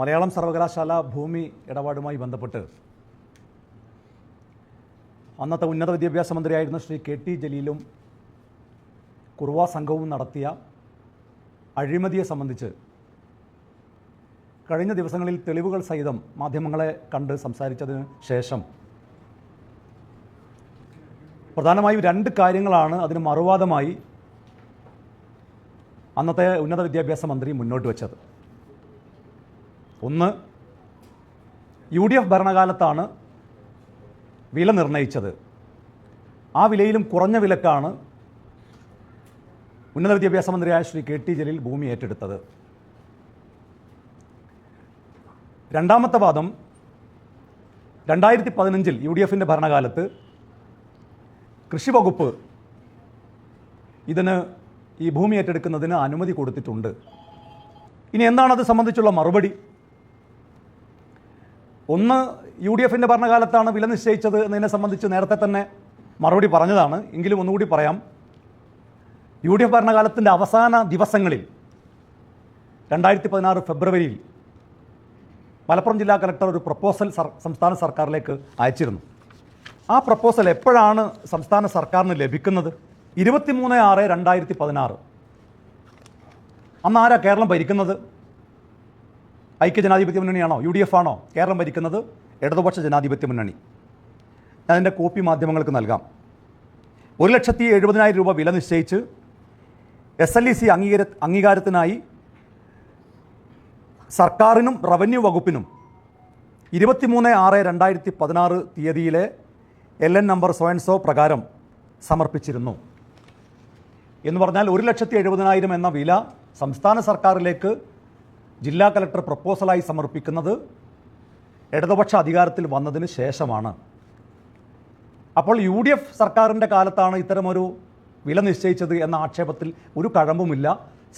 മലയാളം സർവകലാശാല ഭൂമി ഇടപാടുമായി ബന്ധപ്പെട്ട് അന്നത്തെ ഉന്നത വിദ്യാഭ്യാസ മന്ത്രിയായിരുന്ന ശ്രീ കെ ടി ജലീലും കുറുവ സംഘവും നടത്തിയ അഴിമതിയെ സംബന്ധിച്ച് കഴിഞ്ഞ ദിവസങ്ങളിൽ തെളിവുകൾ സഹിതം മാധ്യമങ്ങളെ കണ്ട് സംസാരിച്ചതിന് ശേഷം പ്രധാനമായും രണ്ട് കാര്യങ്ങളാണ് അതിന് മറുവാദമായി അന്നത്തെ ഉന്നത വിദ്യാഭ്യാസ മന്ത്രി മുന്നോട്ട് വെച്ചത്. ഒന്ന് യു ഡി എഫ് ഭരണകാലത്താണ് വില നിർണയിച്ചത്. ആ വിലയിലും കുറഞ്ഞ വിലക്കാണ് ഉന്നത വിദ്യാഭ്യാസ മന്ത്രിയായ ശ്രീ കെ ടി ജലീൽ ഭൂമി ഏറ്റെടുത്തത്. രണ്ടാമത്തെ വാദം രണ്ടായിരത്തി പതിനഞ്ചിൽ യു ഡി എഫിന്റെ ഭരണകാലത്ത് കൃഷി വകുപ്പ് ഇതിന് ഈ ഭൂമി ഏറ്റെടുക്കുന്നതിന് അനുമതി കൊടുത്തിട്ടുണ്ട്. ഇനി എന്താണ് അത് സംബന്ധിച്ചുള്ള മറുപടി? ഒന്ന് യു ഡി എഫിന്റെ ഭരണകാലത്താണ് വില നിശ്ചയിച്ചത് എന്നതിനെ സംബന്ധിച്ച് നേരത്തെ തന്നെ മറുപടി പറഞ്ഞതാണ്. എങ്കിലും ഒന്നുകൂടി പറയാം. യു ഡി എഫ് ഭരണകാലത്തിന്റെ അവസാന ദിവസങ്ങളിൽ രണ്ടായിരത്തി പതിനാറ് ഫെബ്രുവരിയിൽ മലപ്പുറം ജില്ലാ കലക്ടർ ഒരു പ്രപ്പോസൽ സംസ്ഥാന സർക്കാരിലേക്ക് അയച്ചിരുന്നു. ആ പ്രപ്പോസൽ എപ്പോഴാണ് സംസ്ഥാന സർക്കാരിന് ലഭിക്കുന്നത്? ഇരുപത്തിമൂന്ന് ആറ് രണ്ടായിരത്തി പതിനാറ് അന്ന് ആരാ കേരളം ഭരിക്കുന്നത്? ഐക്യ ജനാധിപത്യ മുന്നണിയാണോ? യു ഡി എഫ് ആണോ? കേരളം ഭരിക്കുന്നത് ഇടതുപക്ഷ ജനാധിപത്യ മുന്നണി. ഞാൻ അതിന്റെ കോപ്പി മാധ്യമങ്ങൾക്ക് നൽകാം. ഒരു ലക്ഷത്തി എഴുപതിനായിരം രൂപ വില നിശ്ചയിച്ച് എസ് എൽ ഇ സി അംഗീകാര അംഗീകാരത്തിനായി സർക്കാരിനും റവന്യൂ വകുപ്പിനും ഇരുപത്തിമൂന്ന് ആറ് രണ്ടായിരത്തി പതിനാറ് തീയതിയിലെ എൽ എൻ നമ്പർ സോയൻസോ പ്രകാരം സമർപ്പിച്ചിരുന്നു. എന്ന് പറഞ്ഞാൽ ഒരു ലക്ഷത്തി എഴുപതിനായിരം എന്ന വില സംസ്ഥാന സർക്കാരിലേക്ക് ജില്ലാ കലക്ടർ പ്രപ്പോസലായി സമർപ്പിക്കുന്നത് ഇടതുപക്ഷ അധികാരത്തിൽ വന്നതിന് ശേഷമാണ്. അപ്പോൾ യു ഡി എഫ് സർക്കാരിന്റെ കാലത്താണ് ഇത്തരമൊരു വില നിശ്ചയിച്ചത് എന്ന ആക്ഷേപത്തിൽ ഒരു കഴമ്പുമില്ല.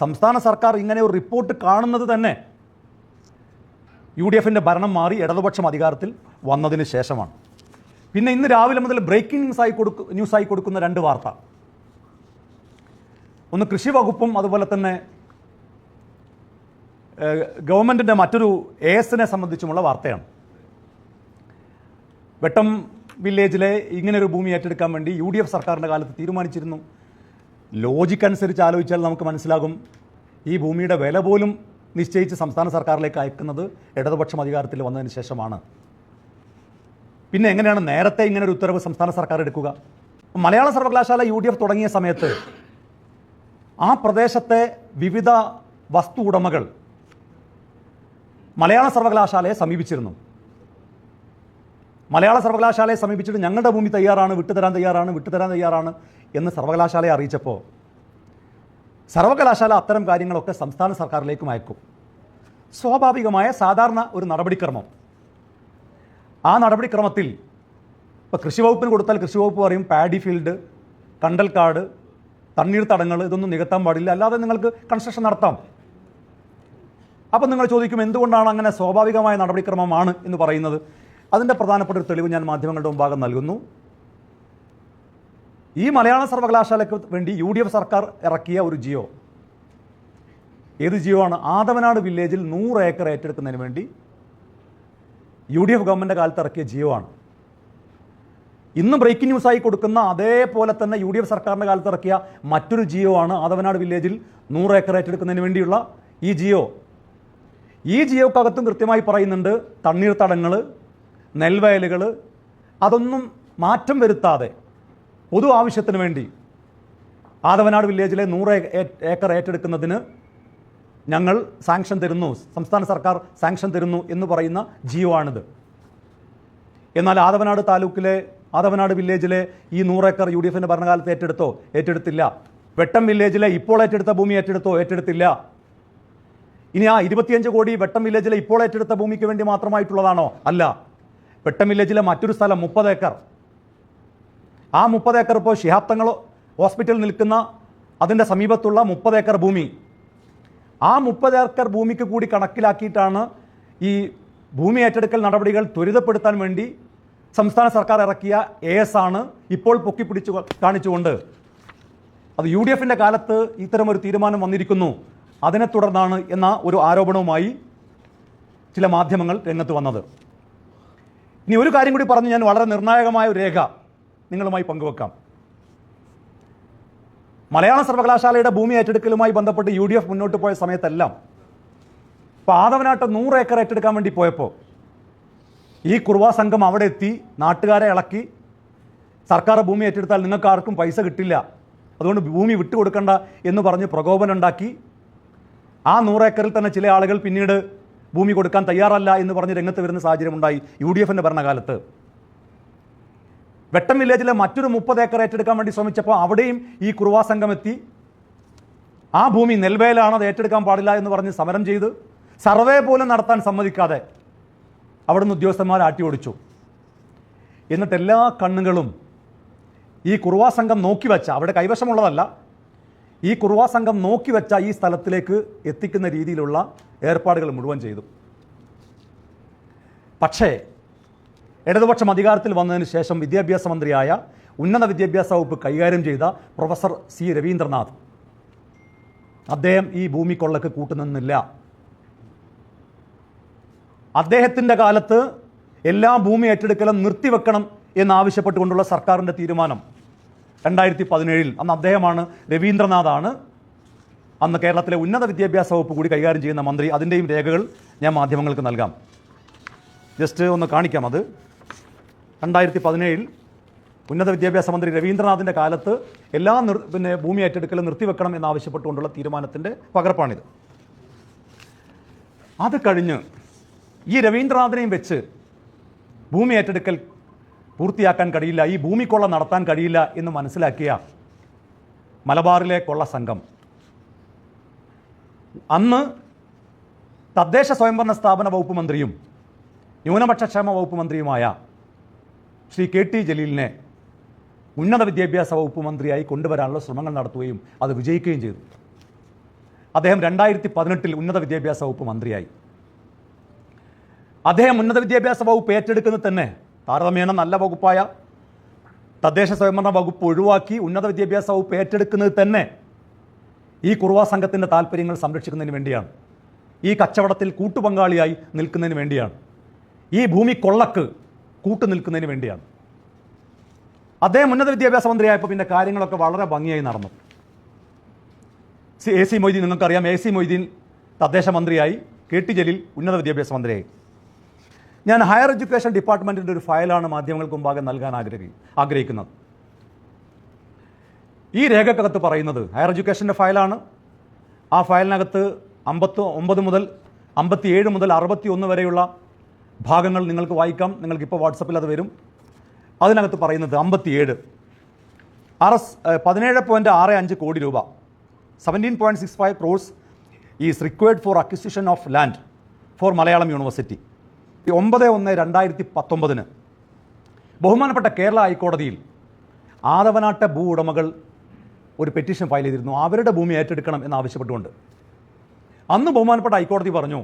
സംസ്ഥാന സർക്കാർ ഇങ്ങനെ ഒരു റിപ്പോർട്ട് കാണുന്നത് തന്നെ യു ഡി എഫിന്റെ ഭരണം മാറി ഇടതുപക്ഷം അധികാരത്തിൽ വന്നതിന് ശേഷമാണ്. പിന്നെ ഇന്ന് രാവിലെ മുതൽ ബ്രേക്കിംഗ് ന്യൂസായി കൊടുക്കു ന്യൂസായി കൊടുക്കുന്ന രണ്ട് വാർത്ത. ഒന്ന് കൃഷി വകുപ്പും അതുപോലെ തന്നെ ഗവൺമെന്റിന്റെ മറ്റൊരു എസിനെ സംബന്ധിച്ചുമുള്ള വാർത്തയാണ്. വെട്ടം വില്ലേജിലെ ഇങ്ങനൊരു ഭൂമി ഏറ്റെടുക്കാൻ വേണ്ടി യു ഡി എഫ് സർക്കാരിന്റെ കാലത്ത് തീരുമാനിച്ചിരുന്നു. ലോജിക്ക് അനുസരിച്ച് ആലോചിച്ചാൽ നമുക്ക് മനസ്സിലാകും ഈ ഭൂമിയുടെ വില പോലും നിശ്ചയിച്ച് സംസ്ഥാന സർക്കാരിലേക്ക് അയക്കുന്നത് ഇടതുപക്ഷം അധികാരത്തിൽ വന്നതിന് ശേഷമാണ്. പിന്നെ എങ്ങനെയാണ് നേരത്തെ ഇങ്ങനെ ഒരു ഉത്തരവ് സംസ്ഥാന സർക്കാർ എടുക്കുക? മലയാള സർവകലാശാല യു ഡി എഫ് തുടങ്ങിയ സമയത്ത് ആ പ്രദേശത്തെ വിവിധ വസ്തു ഉടമകൾ മലയാള സർവകലാശാലയെ സമീപിച്ചിരുന്നു. മലയാള സർവകലാശാലയെ സമീപിച്ചിട്ട് ഞങ്ങളുടെ ഭൂമി തയ്യാറാണ് വിട്ടുതരാൻ തയ്യാറാണ് വിട്ടുതരാൻ തയ്യാറാണ് എന്ന് സർവകലാശാലയെ അറിയിച്ചപ്പോൾ സർവകലാശാല അത്തരം കാര്യങ്ങളൊക്കെ സംസ്ഥാന സർക്കാരിലേക്കും അയക്കും. സ്വാഭാവികമായ സാധാരണ ഒരു നടപടിക്രമം. ആ നടപടിക്രമത്തിൽ ഇപ്പോൾ കൃഷി വകുപ്പിന് കൊടുത്താൽ കൃഷി വകുപ്പ് പറയും പാഡി ഫീൽഡ് കണ്ടൽക്കാട് തണ്ണീർത്തടങ്ങൾ ഇതൊന്നും നികത്താൻ പാടില്ല. അല്ലാതെ നിങ്ങൾക്ക് കൺസ്ട്രക്ഷൻ നടത്താം. അപ്പം നിങ്ങൾ ചോദിക്കും എന്തുകൊണ്ടാണ് അങ്ങനെ സ്വാഭാവികമായ നടപടിക്രമമാണ്? എന്ന് പറയുന്നത്. അതിന്റെ പ്രധാനപ്പെട്ട ഒരു തെളിവ് ഞാൻ മാധ്യമങ്ങളുടെ മുമ്പാകെ നൽകുന്നു. ഈ മലയാള സർവകലാശാലയ്ക്ക് വേണ്ടി യു ഡി എഫ് സർക്കാർ ഇറക്കിയ ഒരു ജിയോ. ഏത് ജിയോ ആണ്? ആദവനാട് വില്ലേജിൽ നൂറ് ഏക്കർ ഏറ്റെടുക്കുന്നതിന് വേണ്ടി യു ഡി എഫ് ഗവൺമെന്റ് കാലത്ത് ഇറക്കിയ ജിയോ ആണ്. ഇന്ന് ബ്രേക്കിംഗ് ന്യൂസായി കൊടുക്കുന്ന അതേപോലെ തന്നെ യു ഡി എഫ് സർക്കാരിന്റെ കാലത്ത് ഇറക്കിയ മറ്റൊരു ജിയോ ആണ് ആദവനാട് വില്ലേജിൽ നൂറ് ഏക്കർ ഏറ്റെടുക്കുന്നതിന് വേണ്ടിയുള്ള ഈ ജിയോ. ഈ ജിയോക്കകത്തും കൃത്യമായി പറയുന്നുണ്ട് തണ്ണീർത്തടങ്ങൾ നെൽവയലുകൾ അതൊന്നും മാറ്റം വരുത്താതെ പൊതു ആവശ്യത്തിന് വേണ്ടി ആദവനാട് വില്ലേജിലെ നൂറ് ഏക്കർ ഏറ്റെടുക്കുന്നതിന് ഞങ്ങൾ സാങ്ഷൻ തരുന്നു സംസ്ഥാന സർക്കാർ സാങ്ഷൻ തരുന്നു എന്ന് പറയുന്ന ജിയോ ആണിത്. എന്നാൽ ആദവനാട് താലൂക്കിലെ ആദവനാട് വില്ലേജിലെ ഈ നൂറേക്കർ യു ഡി എഫിന്റെ ഭരണകാലത്ത് ഏറ്റെടുത്തോ ഏറ്റെടുത്തില്ല. വെട്ടം വില്ലേജിലെ ഇപ്പോൾ ഏറ്റെടുത്ത ഭൂമി ഏറ്റെടുത്തോ ഏറ്റെടുത്തില്ല. ഇനി ആ ഇരുപത്തിയഞ്ച് കോടി വെട്ടം വില്ലേജിലെ ഇപ്പോൾ ഏറ്റെടുത്ത ഭൂമിക്ക് വേണ്ടി മാത്രമായിട്ടുള്ളതാണോ? അല്ല. വെട്ടം വില്ലേജിലെ മറ്റൊരു സ്ഥലം മുപ്പത് ഏക്കർ. ആ മുപ്പത് ഏക്കർ ഇപ്പോൾ ശിഹാബ് തങ്ങൾ ഹോസ്പിറ്റൽ നിൽക്കുന്ന അതിന്റെ സമീപത്തുള്ള മുപ്പത് ഏക്കർ ഭൂമി. ആ മുപ്പത് ഏക്കർ ഭൂമിക്ക് കൂടി കണക്കിലാക്കിയിട്ടാണ് ഈ ഭൂമി ഏറ്റെടുക്കൽ നടപടികൾ ത്വരിതപ്പെടുത്താൻ വേണ്ടി സംസ്ഥാന സർക്കാർ ഇറക്കിയ എ എസ് ആണ് ഇപ്പോൾ പൊക്കിപ്പിടിച്ചു കാണിച്ചുകൊണ്ട്. അത് യു ഡി എഫിന്റെ കാലത്ത് ഇത്തരം ഒരു തീരുമാനം വന്നിരിക്കുന്നു. അതിനെ തുടർന്നാണ് എന്ന ഒരു ആരോപണവുമായി ചില മാധ്യമങ്ങൾ രംഗത്ത് വന്നത്. ഇനി ഒരു കാര്യം കൂടി പറഞ്ഞ് ഞാൻ വളരെ നിർണായകമായ ഒരു രേഖ നിങ്ങളുമായി പങ്കുവെക്കാം. മലയാള സർവകലാശാലയുടെ ഭൂമി ഏറ്റെടുക്കലുമായി ബന്ധപ്പെട്ട് യു ഡി എഫ് മുന്നോട്ട് പോയ സമയത്തെല്ലാം പാതവനാട്ട് നൂറ് ഏക്കർ ഏറ്റെടുക്കാൻ വേണ്ടി പോയപ്പോൾ ഈ കുർവാ സംഘം അവിടെ എത്തി നാട്ടുകാരെ ഇളക്കി സർക്കാർ ഭൂമി ഏറ്റെടുത്താൽ നിങ്ങൾക്ക് ആർക്കും പൈസ കിട്ടില്ല അതുകൊണ്ട് ഭൂമി വിട്ടുകൊടുക്കണ്ട എന്ന് പറഞ്ഞ് പ്രകോപനം ഉണ്ടാക്കി ആ നൂറ് ഏക്കറിൽ തന്നെ ചില ആളുകൾ പിന്നീട് ഭൂമി കൊടുക്കാൻ തയ്യാറല്ല എന്ന് പറഞ്ഞ് രംഗത്ത് വരുന്ന സാഹചര്യമുണ്ടായി യു ഡി എഫിന്റെ ഭരണകാലത്ത്. വെട്ടം വില്ലേജിലെ മറ്റൊരു മുപ്പത് ഏക്കർ ഏറ്റെടുക്കാൻ വേണ്ടി ശ്രമിച്ചപ്പോൾ അവിടെയും ഈ കുറുവാ സംഘം എത്തി ആ ഭൂമി നെൽവേലാണ് അത് ഏറ്റെടുക്കാൻ പാടില്ല എന്ന് പറഞ്ഞ് സമരം ചെയ്ത് സർവേ പോലും നടത്താൻ സമ്മതിക്കാതെ അവിടുന്ന് ഉദ്യോഗസ്ഥന്മാർ ആട്ടി ഓടിച്ചു എന്നിട്ട് എല്ലാ കണ്ണുകളും ഈ കുറുവാ സംഘം നോക്കി വെച്ച അവിടെ കൈവശമുള്ളതല്ല ഈ കുറുവാ സംഘം നോക്കി വെച്ച ഈ സ്ഥലത്തിലേക്ക് എത്തിക്കുന്ന രീതിയിലുള്ള ഏർപ്പാടുകൾ മുഴുവൻ ചെയ്തു. പക്ഷേ ഇടതുപക്ഷം അധികാരത്തിൽ വന്നതിന് ശേഷം വിദ്യാഭ്യാസ മന്ത്രിയായ ഉന്നത വിദ്യാഭ്യാസ വകുപ്പ് കൈകാര്യം ചെയ്ത പ്രൊഫസർ സി രവീന്ദ്രനാഥ്. അദ്ദേഹം ഈ ഭൂമി കൊള്ളക്ക് കൂട്ടുനിന്നില്ല. അദ്ദേഹത്തിന്റെ കാലത്ത് എല്ലാ ഭൂമി ഏറ്റെടുക്കലും നിർത്തിവെക്കണം എന്നാവശ്യപ്പെട്ടുകൊണ്ടുള്ള സർക്കാരിന്റെ തീരുമാനം. രണ്ടായിരത്തി പതിനേഴിൽ അന്ന് അദ്ദേഹമാണ് രവീന്ദ്രനാഥാണ് അന്ന് കേരളത്തിലെ ഉന്നത വിദ്യാഭ്യാസ വകുപ്പ് കൂടി കൈകാര്യം ചെയ്യുന്ന മന്ത്രി. അതിന്റെയും രേഖകൾ ഞാൻ മാധ്യമങ്ങൾക്ക് നൽകാം. ജസ്റ്റ് ഒന്ന് കാണിക്കാം അത്. രണ്ടായിരത്തി പതിനേഴിൽ ഉന്നത വിദ്യാഭ്യാസ മന്ത്രി രവീന്ദ്രനാഥിന്റെ കാലത്ത് എല്ലാ നിർ പിന്നെ ഭൂമി ഏറ്റെടുക്കലും നിർത്തിവെക്കണം എന്നാവശ്യപ്പെട്ടുകൊണ്ടുള്ള തീരുമാനത്തിന്റെ പകർപ്പാണിത്. അത് കഴിഞ്ഞ് ഈ രവീന്ദ്രനാഥിനെയും വെച്ച് ഭൂമി ഏറ്റെടുക്കൽ പൂർത്തിയാക്കാൻ കഴിയില്ല ഈ ഭൂമിക്കൊള്ള നടത്താൻ കഴിയില്ല എന്ന് മനസ്സിലാക്കിയ മലബാറിലെ കൊള്ള സംഘം. അന്ന് തദ്ദേശ സ്വയംഭരണ സ്ഥാപന വകുപ്പ് മന്ത്രിയും ന്യൂനപക്ഷക്ഷേമ വകുപ്പ് മന്ത്രിയുമായ ശ്രീ കെ ടി ജലീലിനെ ഉന്നത വിദ്യാഭ്യാസ വകുപ്പ് മന്ത്രിയായി കൊണ്ടുവരാനുള്ള ശ്രമങ്ങൾ നടത്തുകയും അത് വിജയിക്കുകയും ചെയ്തു. അദ്ദേഹം രണ്ടായിരത്തി പതിനെട്ടിൽ ഉന്നത വിദ്യാഭ്യാസ വകുപ്പ് മന്ത്രിയായി. അദ്ദേഹം ഉന്നത വിദ്യാഭ്യാസ വകുപ്പ് ഏറ്റെടുക്കുന്നത് തന്നെ താരതമ്യേന നല്ല വകുപ്പായ തദ്ദേശ സ്വയംഭരണ വകുപ്പ് ഒഴിവാക്കി ഉന്നത വിദ്യാഭ്യാസ വകുപ്പ് ഏറ്റെടുക്കുന്നത് തന്നെ ഈ കുറുവാ സംഘത്തിന്റെ താല്പര്യങ്ങൾ സംരക്ഷിക്കുന്നതിന് വേണ്ടിയാണ്. ഈ കച്ചവടത്തിൽ കൂട്ടുപങ്കാളിയായി നിൽക്കുന്നതിന് വേണ്ടിയാണ്. ഈ ഭൂമി കൊള്ളക്ക് കൂട്ടു നിൽക്കുന്നതിന് വേണ്ടിയാണ്. അദ്ദേഹം ഉന്നത വിദ്യാഭ്യാസ മന്ത്രിയായപ്പോൾ പിന്നെ കാര്യങ്ങളൊക്കെ വളരെ ഭംഗിയായി നടന്നു. എ സി മൊയ്തീൻ നിങ്ങൾക്കറിയാം എ സി മൊയ്തീൻ തദ്ദേശ മന്ത്രിയായി കെ ടി ജലീൽ ഉന്നത വിദ്യാഭ്യാസ മന്ത്രിയായി. ഞാൻ ഹയർ എഡ്യൂക്കേഷൻ ഡിപ്പാർട്ട്മെന്റിന്റെ ഒരു ഫയലാണ് മാധ്യമങ്ങൾക്ക് മുമ്പാകെ നൽകാൻ ആഗ്രഹി ആഗ്രഹിക്കുന്നത്. ഈ രേഖക്കകത്ത് പറയുന്നത് ഹയർ എഡ്യൂക്കേഷന്റെ ഫയലാണ്. ആ ഫയലിനകത്ത് അമ്പത്ത് ഒമ്പത് മുതൽ അമ്പത്തി ഏഴ് മുതൽ അറുപത്തി ഒന്ന് വരെയുള്ള ഭാഗങ്ങൾ നിങ്ങൾക്ക് വായിക്കാം. നിങ്ങൾക്ക് ഇപ്പോൾ വാട്സപ്പിൽ അത് വരും. അതിനകത്ത് പറയുന്നത് അമ്പത്തിയേഴ്. ആർ എസ് പതിനേഴ് പോയിന്റ് ആറ് അഞ്ച് കോടി രൂപ. Seventeen point six five crores is required for acquisition of land for Malayalam university ഒമ്പത് ഒന്ന് രണ്ടായിരത്തി പത്തൊമ്പതിന് ബഹുമാനപ്പെട്ട കേരള ഹൈക്കോടതിയിൽ ആദവനാട്ട ഭൂ ഉടമകൾ ഒരു പെറ്റീഷൻ ഫയൽ ചെയ്തിരുന്നു. അവരുടെ ഭൂമി ഏറ്റെടുക്കണം എന്നാവശ്യപ്പെട്ടുകൊണ്ട് അന്ന് ബഹുമാനപ്പെട്ട ഹൈക്കോടതി പറഞ്ഞു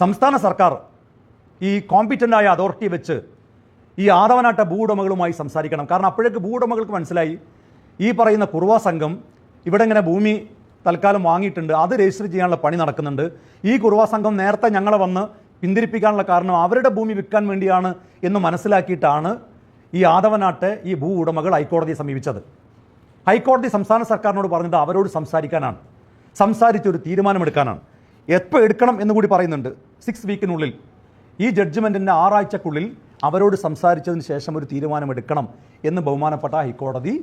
സംസ്ഥാന സർക്കാർ ഈ കോമ്പിറ്റന്റായ അതോറിറ്റി വെച്ച് ഈ ആദവനാട്ട ഭൂ ഉടമകളുമായി സംസാരിക്കണം. കാരണം അപ്പോഴേക്ക് ഭൂ ഉടമകൾക്ക് മനസ്സിലായി ഈ പറയുന്ന കുറുവ സംഘം ഇവിടെ ഇങ്ങനെ ഭൂമി തൽക്കാലം വാങ്ങിയിട്ടുണ്ട് അത് രജിസ്റ്റർ ചെയ്യാനുള്ള പണി നടക്കുന്നുണ്ട്. ഈ കുറുവ സംഘം നേരത്തെ ഞങ്ങളെ വന്ന് പിന്തിരിപ്പിക്കാനുള്ള കാരണം അവരുടെ ഭൂമി വിൽക്കാൻ വേണ്ടിയാണ് എന്ന് മനസ്സിലാക്കിയിട്ടാണ് ഈ ആദവനാട്ടെ ഈ ഭൂ ഉടമകൾ ഹൈക്കോടതിയെ സമീപിച്ചത്. ഹൈക്കോടതി സംസ്ഥാന സർക്കാരിനോട് പറഞ്ഞത് അവരോട് സംസാരിക്കാനാണ്. സംസാരിച്ചൊരു തീരുമാനമെടുക്കാനാണ്. എപ്പോൾ എടുക്കണം എന്ന് കൂടി പറയുന്നുണ്ട്. സിക്സ് വീക്കിനുള്ളിൽ ഈ ജഡ്ജ്മെന്റിന്റെ ആറാഴ്ചക്കുള്ളിൽ അവരോട് സംസാരിച്ചതിന് ശേഷം ഒരു തീരുമാനമെടുക്കണം എന്ന് ബഹുമാനപ്പെട്ട ഹൈക്കോടതി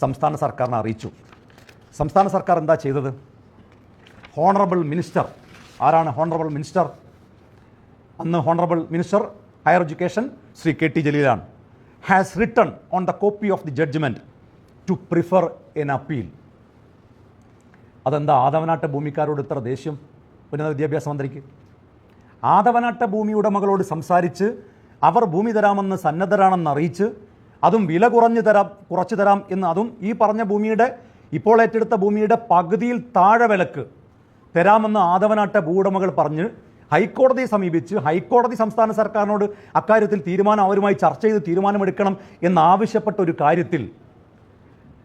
സംസ്ഥാന സർക്കാരിനെ അറിയിച്ചു. സംസ്ഥാന സർക്കാർ എന്താ ചെയ്തത്? ഹോണറബിൾ മിനിസ്റ്റർ ആരാണ് ഹോണറബിൾ മിനിസ്റ്റർ അന്ന് honourable minister higher education Shri K T ജലീലാണ്. Has written on the copy of the judgement to prefer an appeal അതെന്താ? ആദവനാട്ട ഭൂമിക്കാരോട് ഇത്ര ദേഷ്യം? ഉന്നത വിദ്യാഭ്യാസ മന്ത്രിക്ക്? ആദവനാട്ട ഭൂമി ഉടമകളോട് സംസാരിച്ച് അവർ ഭൂമി തരാമെന്ന് സന്നദ്ധരാണെന്ന് അറിയിച്ച് അതും വില കുറഞ്ഞു തരാം കുറച്ചു തരാം എന്ന് അതും ഈ പറഞ്ഞ ഭൂമിയുടെ ഇപ്പോൾ ഏറ്റെടുത്ത ഭൂമിയുടെ പകുതിയിൽ താഴെ വിലക്ക് തരാമെന്ന് ആദവനാട്ട ഭൂവുടമകൾ പറഞ്ഞ് ഹൈക്കോടതിയെ സമീപിച്ച് ഹൈക്കോടതി സംസ്ഥാന സർക്കാരിനോട് അക്കാര്യത്തിൽ തീരുമാനം അവരുമായി ചർച്ച ചെയ്ത് തീരുമാനമെടുക്കണം എന്നാവശ്യപ്പെട്ട ഒരു കാര്യത്തിൽ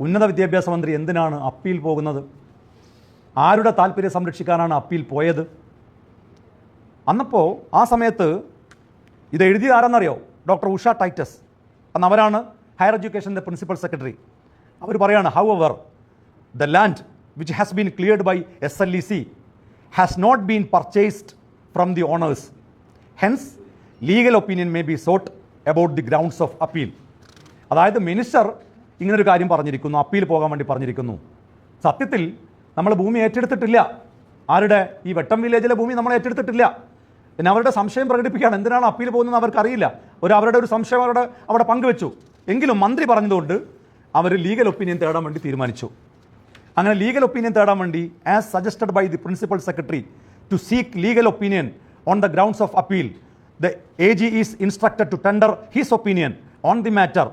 ഉന്നത വിദ്യാഭ്യാസ മന്ത്രി എന്തിനാണ് അപ്പീൽ പോകുന്നത്? ആരുടെ താല്പര്യം സംരക്ഷിക്കാനാണ് അപ്പീൽ പോയത്? അന്നപ്പോൾ ആ സമയത്ത് ഇത് എഴുതിയത് ആരെന്നറിയോ? Doctor Usha Titus. അന്ന് അവരാണ് ഹയർ എഡ്യൂക്കേഷന്റെ പ്രിൻസിപ്പൽ സെക്രട്ടറി. അവർ പറയാണ് however the land which has been cleared by S L E C has not been purchased from the owners hence legal opinion may be sought about the grounds of appeal അതായത് minister ഇങ്ങനൊരു കാര്യം പറഞ്ഞിരിക്കുന്നു appeal പോകാൻ വേണ്ടി പറഞ്ഞിരിക്കുന്നു. സത്യത്തിൽ നമ്മൾ ഭൂമി ഏറ്റെടുത്തിട്ടില്ല. ആരുടെ? ഈ വെട്ടം വില്ലേജിലെ ഭൂമി നമ്മൾ ഏറ്റെടുത്തിട്ടില്ല. പിന്നെ അവരുടെ സംശയം പ്രകടിപ്പിക്കുകയാണ്. എന്തിനാണ് അപ്പീൽ പോകുന്നത് അവർക്കറിയില്ല. ഒരു അവരുടെ ഒരു സംശയം അവരുടെ അവിടെ പങ്കുവെച്ചു. എങ്കിലും മന്ത്രി പറഞ്ഞതുകൊണ്ട് അവർ ലീഗൽ ഒപ്പീനിയൻ തേടാൻ വേണ്ടി തീരുമാനിച്ചു. അങ്ങനെ ലീഗൽ ഒപ്പീനിയൻ തേടാൻ വേണ്ടി as suggested by the principal secretary legal opinion on the grounds of appeal the A G is instructed to tender his opinion on the matter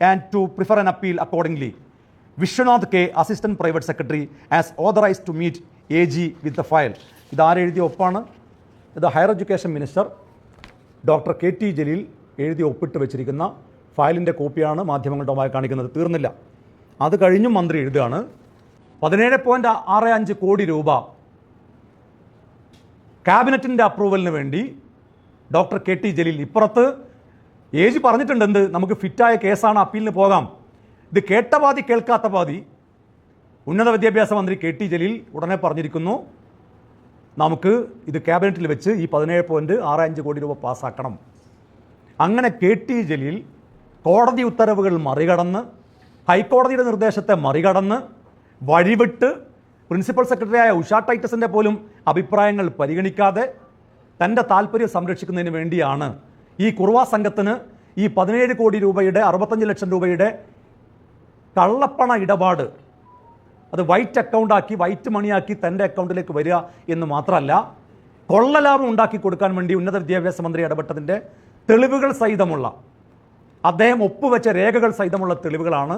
and to prefer an appeal accordingly Vishwanath K assistant private secretary as authorise to meet A G with the file ഇത് ആരെഴുതിയ ഒപ്പാണ്? ഇത് higher education minister doctor K T Jaleel എഴുതി ഒപ്പിട്ട് വെച്ചിരിക്കുന്ന ഫയലിന്റെ കോപ്പിയാണ് മാധ്യമങ്ങളുടെ മുമ്പായി കാണിക്കുന്നത്. തീർന്നില്ല. അത് കഴിഞ്ഞും മന്ത്രി എഴുതുകയാണ്. പതിനേഴ് പോയിന്റ് ആറ് അഞ്ച് കോടി ക്യാബിനറ്റിന്റെ അപ്രൂവലിന് വേണ്ടി ഡോക്ടർ കെ ടി ജലീൽ ഇപ്പുറത്ത് ഏജ് പറഞ്ഞിട്ടുണ്ട് എന്ത് നമുക്ക് ഫിറ്റായ കേസാണ് അപ്പീലിന് പോകാം. ഇത് കേട്ട പാതി കേൾക്കാത്ത പാതി ഉന്നത വിദ്യാഭ്യാസ മന്ത്രി കെ ടി ജലീൽ ഉടനെ പറഞ്ഞിരിക്കുന്നു. നമുക്ക് ഇത് ക്യാബിനറ്റിൽ വെച്ച് ഈ പതിനേഴ് പോയിന്റ് ആറ് അഞ്ച് കോടി രൂപ പാസ്സാക്കണം അങ്ങനെ കെ ടി ജലീൽ കോടതി ഉത്തരവുകൾ മറികടന്ന് ഹൈക്കോടതിയുടെ നിർദ്ദേശത്തെ മറികടന്ന് വഴിവിട്ട് പ്രിൻസിപ്പൽ സെക്രട്ടറിയായ ഉഷ ടൈറ്റസിന്റെ പോലും അഭിപ്രായങ്ങൾ പരിഗണിക്കാതെ തന്റെ താല്പര്യം സംരക്ഷിക്കുന്നതിന് വേണ്ടിയാണ് ഈ കുറുവ സംഘത്തിന് ഈ പതിനേഴ് കോടി രൂപയുടെ അറുപത്തഞ്ച് ലക്ഷം രൂപയുടെ കള്ളപ്പണ ഇടപാട് അത് വൈറ്റ് അക്കൗണ്ടാക്കി വൈറ്റ് മണിയാക്കി തന്റെ അക്കൗണ്ടിലേക്ക് വരിക എന്ന് മാത്രമല്ല കൊള്ളലാഭം ഉണ്ടാക്കി കൊടുക്കാൻ വേണ്ടി ഉന്നത വിദ്യാഭ്യാസ മന്ത്രി ഇടപെട്ടതിന്റെ തെളിവുകൾ സഹിതമുള്ള അദ്ദേഹം ഒപ്പുവെച്ച രേഖകൾ സഹിതമുള്ള തെളിവുകളാണ്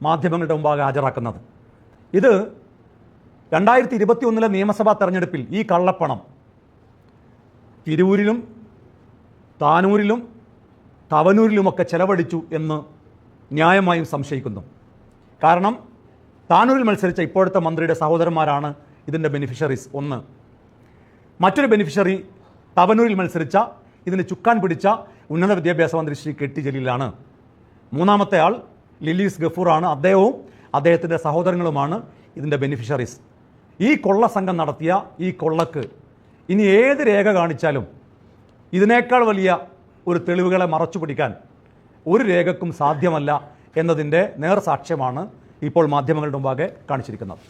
മാധ്യമങ്ങളുടെ മുമ്പാകെ ഹാജരാക്കുന്നത്. ഇത് രണ്ടായിരത്തി ഇരുപത്തി ഒന്നിലെ നിയമസഭാ തെരഞ്ഞെടുപ്പിൽ ഈ കള്ളപ്പണം തിരൂരിലും താനൂരിലും തവനൂരിലുമൊക്കെ ചെലവഴിച്ചു എന്ന് ന്യായമായും സംശയിക്കുന്നു. കാരണം താനൂരിൽ മത്സരിച്ച ഇപ്പോഴത്തെ മന്ത്രിയുടെ സഹോദരന്മാരാണ് ഇതിന്റെ ബെനിഫിഷ്യറീസ് ഒന്ന്. മറ്റൊരു ബെനിഫിഷ്യറി തവനൂരിൽ മത്സരിച്ച ഇതിന് ചുക്കാൻ പിടിച്ച ഉന്നത വിദ്യാഭ്യാസ മന്ത്രി ശ്രീ കെ ടി ജലീലാണ്. മൂന്നാമത്തെ ആൾ ലിലീസ് ഗഫൂറാണ്. അദ്ദേഹവും അദ്ദേഹത്തിന്റെ സഹോദരങ്ങളുമാണ് ഇതിന്റെ ബെനിഫിഷ്യറീസ് ഈ കൊള്ള സംഘം നടത്തിയ ഈ കൊള്ളക്ക് ഇനി ഏത് രേഖ കാണിച്ചാലും ഇതിനേക്കാൾ വലിയ ഒരു തെളിവുകളെ മറച്ചു പിടിക്കാൻ ഒരു രേഖക്കും സാധ്യമല്ല എന്നതിന്റെ നേർസാക്ഷ്യമാണ് ഇപ്പോൾ മാധ്യമങ്ങളുടെ മുമ്പാകെ കാണിച്ചിരിക്കുന്നത്.